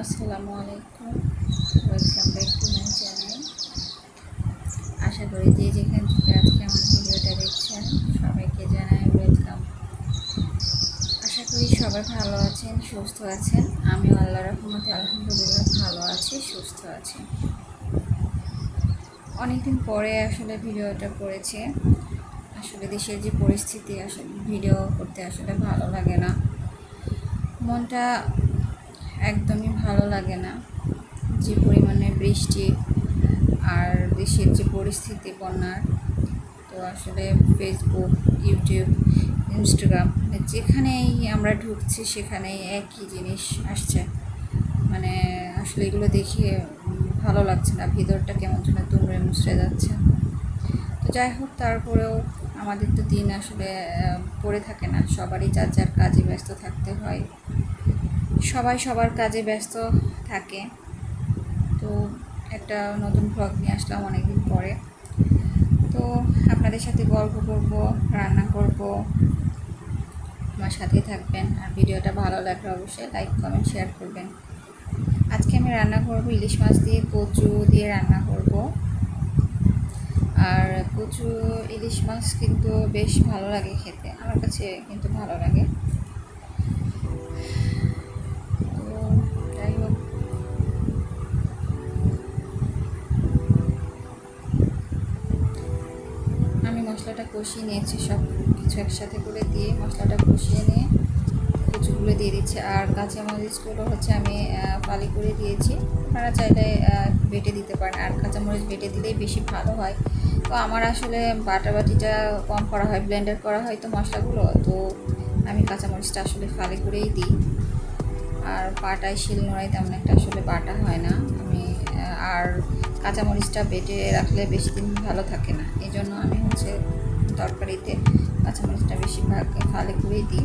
আসসালামু আলাইকুম। Welcome back to my channel আশা করি যে যেখান থেকে আজকে আমার ভিডিওটা দেখছেন, সবাইকে জানাই ওয়েলকাম আশা করি সবাই ভালো আছেন, সুস্থ আছেন। আমি আল্লাহ রহমতে আলহামদুলিল্লাহ ভালো আছি, সুস্থ আছি। অনেকদিন পরে আসলে ভিডিওটা করেছে। আসলে দেশের যে পরিস্থিতি, আসলে ভিডিও করতে আসলে ভালো লাগে না। মনটা একদমই ভালো লাগে না। যে পরিমাণে বৃষ্টি আর দেশের যে পরিস্থিতি বন্যার, তো আসলে ফেসবুক ইউটিউব ইনস্টাগ্রাম যেখানেই আমরা ঢুকছি সেখানেই একই জিনিস আসছে। মানে আসলে এগুলো দেখে ভালো লাগছে না, ভিতরটা কেমন যেন দুমড়ে মুচড়ে যাচ্ছে। তো যাই হোক, তারপরেও আমাদের তো দিন আসলে পড়ে থাকে না। সবারই যার যার কাজে ব্যস্ত থাকতে হয়। সবাই সবার কাজে ব্যস্ত থাকে। তো একটা নতুন ব্লগ নিয়ে আসলাম অনেকদিন পরে। তো আপনাদের সাথে গল্প করব, রান্না করব। আমার সাথেই থাকবেন। আর ভিডিওটা ভালো লাগলে অবশ্যই লাইক কমেন্ট শেয়ার করবেন। আজকে আমি রান্না করব ইলিশ মাছ দিয়ে, কচু দিয়ে রান্না করব। আর কচু, ইলিশ মাছ কিন্তু বেশ ভালো লাগে খেতে। আমার কাছে কিন্তু ভালো লাগে তো যাই হোক আমি মশলাটা কষিয়ে নিয়েছি, সব কিছু একসাথে করে দিয়ে মশলাটা কষিয়ে নিয়ে কচুগুলো দিয়ে দিচ্ছি। আর কাঁচামরিচগুলো হচ্ছে আমি ফালি করে দিয়েছি। আপনারা চাইলে বেটে দিতে পারেন। আর কাঁচামরিচ বেটে দিলেই বেশি ভালো হয়। তো আমার আসলে বাটাবাটিটা কম করা হয়, ব্লেন্ডার করা হয় তো মশলাগুলো। তো আমি কাঁচামরিচটা আসলে ফালি করেই দিই। আর পাটায় শিল নোড়াই তেমন একটা আসলে বাটা হয় না। আমি আর কাঁচামরিচটা বেটে রাখলে বেশি দিন ভালো থাকে না। এই জন্য আমি হচ্ছে তরকারিতে কাঁচামরিচটা বেশিরভাগ ফালি করেই দিই।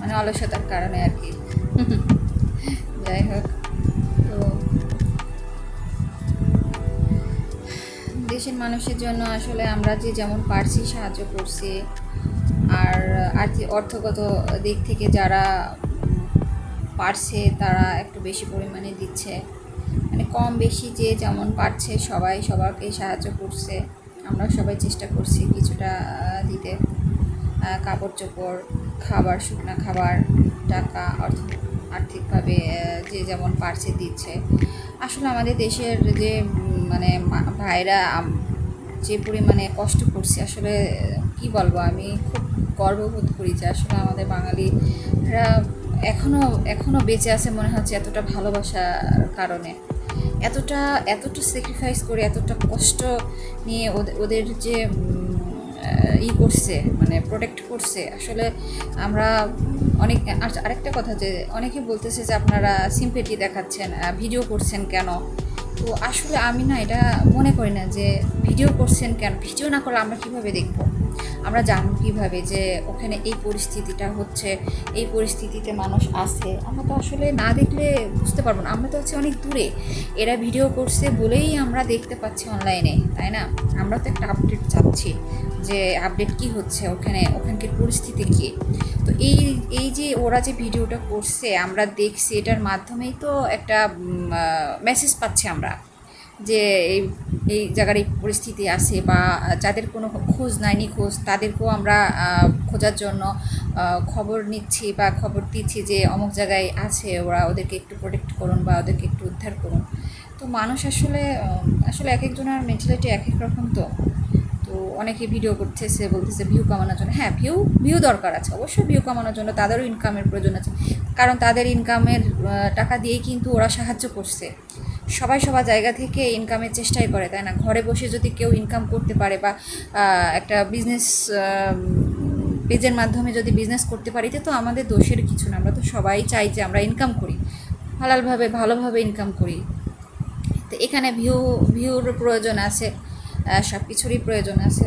মানে অলসতার কারণে আর কি। যাই হোক, তো দেশের মানুষের জন্য আসলে আমরা যে যেমন পারছি সাহায্য করছি, আর আর্থিক অর্থগত দিক থেকে যারা পারছে, তারা একটু বেশি পরিমাণে দিচ্ছে। মানে কম বেশি যে যেমন পারছে সবাই সবাইকে সাহায্য করছে আমরা সবাই চেষ্টা করছি কিছুটা দিতে। কাপড় চোপড় খাবার, শুকনা খাবার, টাকা, অর্থ, আর্থিকভাবে যে যেমন পারছে দিচ্ছে। আসলে আমাদের দেশের যে মানে ভাইরা যে পরিমাণে কষ্ট করছে, আসলে, কি বলব, আমি খুব গর্ববোধ করি যে আসলে আমাদের বাঙালিরা এখনও এখনও বেঁচে আছে মনে হচ্ছে এতটা ভালোবাসার কারণে। এতটা এতটা স্যাক্রিফাইস করে, এতটা কষ্ট নিয়ে ওদের যে ই করছে মানে প্রোটেক্ট করছে, আসলে আমরা অনেক, আর আরেকটা কথা যে, অনেকে বলতেছে যে আপনারা সিম্পেটি দেখাচ্ছেন ভিডিও করছেন কেন? তো আসলে আমি না এটা মনে করি না যে ভিডিও করছেন কেন? ভিডিও না করলে আমরা কীভাবে দেখব? আমরা জানব কীভাবে যে ওখানে এই পরিস্থিতিটা হচ্ছে, এই পরিস্থিতিতে মানুষ আছে। আমরা তো আসলে না দেখলে বুঝতে পারব না। আমরা তো হচ্ছে অনেক দূরে। এরা ভিডিও করছে বলেই আমরা দেখতে পাচ্ছি অনলাইনে তাই না? আমরা তো একটা আপডেট চাচ্ছি যে আপডেট কি হচ্ছে, ওখানে, ওখানকার পরিস্থিতি কী? তো এই এই যে ওরা যে ভিডিওটা করছে, আমরা দেখছি, এটার মাধ্যমেই তো একটা মেসেজ পাচ্ছি আমরা। যে এই এই জায়গার এই পরিস্থিতি আছে বা যাদের কোনো খোঁজ নাই নিখোঁজ তাদেরকেও আমরা খোঁজার জন্য খবর নিচ্ছি বা খবর দিচ্ছি যে অমুক জায়গায় আছে, ওরা ওদেরকে একটু প্রোটেক্ট করুন বা ওদেরকে একটু উদ্ধার করুন। তো মানুষ আসলে আসলে এক একজনের মেন্টালিটি এক এক রকম তো। তো অনেকে ভিডিও করতেছে, বলতেছে ভিউ কামানোর জন্য। হ্যাঁ ভিউ ভিউ দরকার আছে। অবশ্যই ভিউ কামানোর জন্য তাদেরও ইনকামের প্রয়োজন আছে। কারণ তাদের ইনকামের টাকা দিয়েই কিন্তু ওরা সাহায্য করছে। সবাই সবার জায়গা থেকে ইনকামের চেষ্টাই করে, তাই না? ঘরে বসে যদি কেউ ইনকাম করতে পারে বা একটা বিজনেস পেজের মাধ্যমে যদি বিজনেস করতে পারি তো আমাদের দোষের কিছু না। আমরা তো সবাই চাই যে আমরা ইনকাম করি, হালালভাবে, ভালোভাবে ইনকাম করি। তো এখানে ভিউ ভিউর প্রয়োজন আছে সব কিছুরই প্রয়োজন আছে।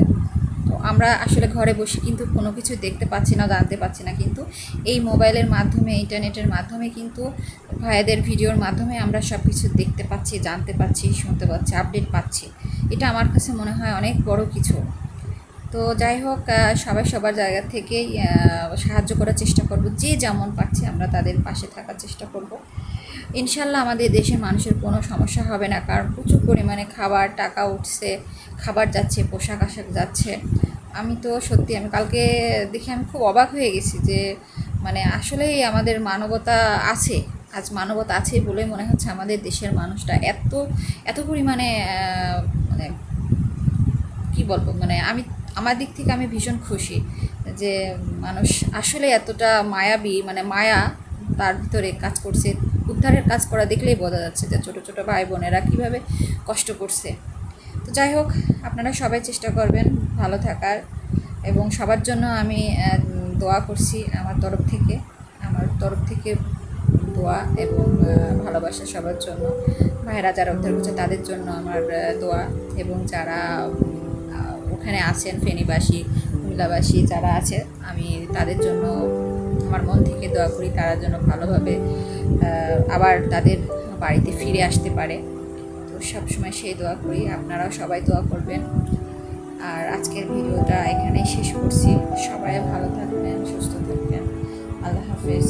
আমরা আসলে ঘরে বসে কিন্তু কোনো কিছু দেখতে পাচ্ছি না, জানতে পাচ্ছি না। কিন্তু এই মোবাইলের মাধ্যমে, ইন্টারনেটের মাধ্যমে কিন্তু ভাইয়াদের ভিডিওর মাধ্যমে আমরা সব কিছু দেখতে পাচ্ছি, জানতে পাচ্ছি, শুনতে পাচ্ছি, আপডেট পাচ্ছি। এটা আমার কাছে মনে হয় অনেক বড় কিছু। তো যাই হোক সবাই সবার জায়গা থেকেই সাহায্য করার চেষ্টা করব। যে যেমন পারছে আমরা তাদের পাশে থাকার চেষ্টা করব। ইনশাল্লাহ আমাদের দেশের মানুষের কোনো সমস্যা হবে না, কারণ প্রচুর পরিমাণে খাবার, টাকা উঠছে, খাবার যাচ্ছে পোশাক আশাক যাচ্ছে। আমি তো সত্যি, আমি কালকে দেখে আমি খুব অবাক হয়ে গেছি যে মানে আসলেই আমাদের মানবতা আছে, আজ মানবতা আছে বলেই মনে হচ্ছে আমাদের দেশের মানুষটা এত এত পরিমাণে মানে কি বলব মানে আমি, আমার দিক থেকে আমি ভীষণ খুশি যে মানুষ আসলে এতটা মায়াবী মানে মায়া তার ভিতরে কাজ করছে, উদ্ধারের কাজ করা দেখলেই বোঝা যাচ্ছে যে ছোটো ছোটো ভাই বোনেরা কীভাবে কষ্ট করছে। যাই হোক, আপনারা সবাই চেষ্টা করবেন ভালো থাকার এবং সবার জন্য আমি দোয়া করছি আমার তরফ থেকে, আমার তরফ থেকে দোয়া এবং ভালোবাসা সবার জন্য। ভাইরা যারা উদ্ধার করছে তাদের জন্য আমার দোয়া এবং যারা ওখানে আছেন, ফেনীবাসী, কুমিল্লাবাসী যারা আছে, আমি তাদের জন্য আমার মন থেকে দোয়া করি, তারা যেন ভালোভাবে আবার তাদের বাড়িতে ফিরে আসতে পারে। সবসময় সেই দোয়া করি, আপনারাও সবাই দোয়া করবেন। আর আজকের ভিডিওটা এখানেই শেষ করছি। সবাই ভালো থাকবেন, সুস্থ থাকবেন। আল্লাহ হাফেজ।